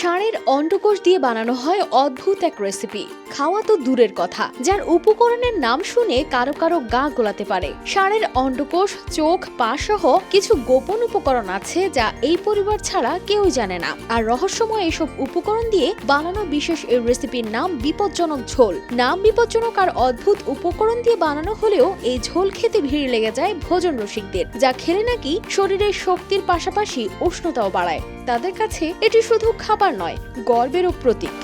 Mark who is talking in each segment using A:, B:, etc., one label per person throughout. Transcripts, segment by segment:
A: ষাঁড়ের অন্ডকোষ দিয়ে বানানো হয় অদ্ভুত এক রেসিপি খাওয়া তো দূরের কথা। যার উপকরণের নাম শুনে কারও কারও গা গোলাতে পারে। ষাঁড়ের অন্ডকোষ, চোখ, পা সহ কিছু গোপন উপকরণ আছে যা এই পরিবার ছাড়া কেউ জানে না। আর রহস্যময় এসব উপকরণ দিয়ে বানানো বিশেষ এই রেসিপির নাম বিপজ্জনক ঝোল। নাম বিপজ্জনক আর অদ্ভুত উপকরণ দিয়ে বানানো হলেও এই ঝোল খেতে ভিড় লেগে যায় ভোজন রসিকদের, যা খেলে নাকি শরীরের শক্তির পাশাপাশি উষ্ণতাও বাড়ায়। তাদের কাছে এটি শুধু খাবার নয় গর্বেরও প্রতীক।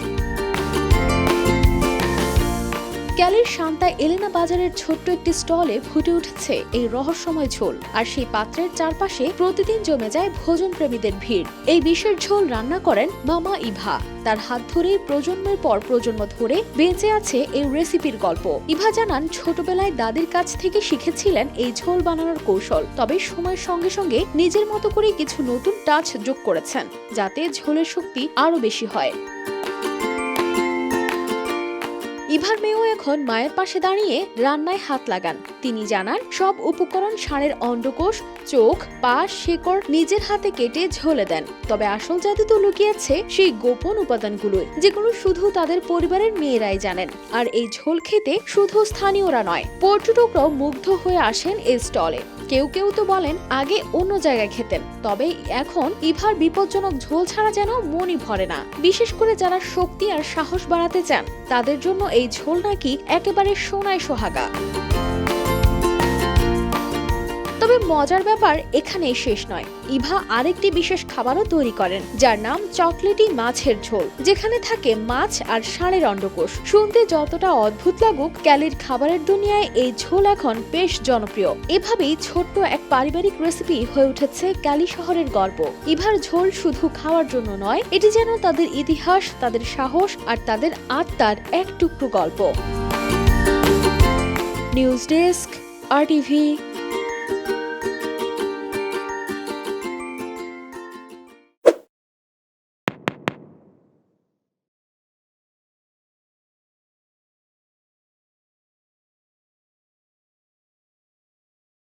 A: ক্যালির শান্তা এলেনা বাজারের ছোট্ট একটি স্টলে ফুটে উঠেছে এই রহস্যময় ঝোল, আর সেই পাত্রের চারপাশে প্রতিদিন জমে যায় ভোজন প্রেমীদের ভিড়। এই বিশেষ ঝোল রান্না করেন মামা ইভা। তার হাত ধরেই প্রজন্মের পর প্রজন্ম ধরে বেঁচে আছে এই রেসিপির গল্প। ইভা জানান, ছোটবেলায় দাদির কাছ থেকে শিখেছিলেন এই ঝোল বানানোর কৌশল, তবে সময়ের সঙ্গে সঙ্গে নিজের মতো করে কিছু নতুন টাচ যোগ করেছেন, যাতে ঝোলের শক্তি আরও বেশি হয়। ইভার মেয়েও এখন মায়ের পাশে দাঁড়িয়ে রান্নায় হাত লাগান। তিনি জানান, সব উপকরণ ষাঁড়ের অন্ডকোষ, চোখ, পা, শেকড় নিজের হাতে কেটে ঝোলে দেন। তবে আসল জাদু তো লুকিয়েছে সেই গোপন উপাদানগুলোই, যেগুলো শুধু তাদের পরিবারের মেয়েরাই জানেন। আর এই ঝোল খেতে শুধু স্থানীয়রা নয়, পর্যটকরাও মুগ্ধ হয়ে আসেন এই স্টলে। কেউ কেউ তো বলেন আগে অন্য জায়গায় খেতেন, তবে এখন ইভার বিপজ্জনক ঝোল ছাড়া যেন মনই ভরে না। বিশেষ করে যারা শক্তি আর সাহস বাড়াতে চান, তাদের জন্য এই ঝোল নাকি একেবারে সোনায় সোহাগা। মজার ব্যাপার এখানেই শেষ নয়। ইভা আরেকটি বিশেষ খাবারও তৈরি করেন, যার নাম চকলেটি মাছের ঝোল, যেখানে থাকে মাছ আর ষাঁড়ের অন্ডকোষ। শুনতে যতটা অদ্ভুত লাগুক, ক্যালির খাবারের দুনিয়ায় এই ঝোল এখন বেশ জনপ্রিয়। এভাবেই ছোট্ট এক পারিবারিক রেসিপি হয়ে উঠেছে ক্যালি শহরের গল্প। ইভার ঝোল শুধু খাওয়ার জন্য নয়, এটি যেন তাদের ইতিহাস, তাদের সাহস আর তাদের আত্মার এক টুকরো গল্প। নিউজ ডেস্ক, আর টিভি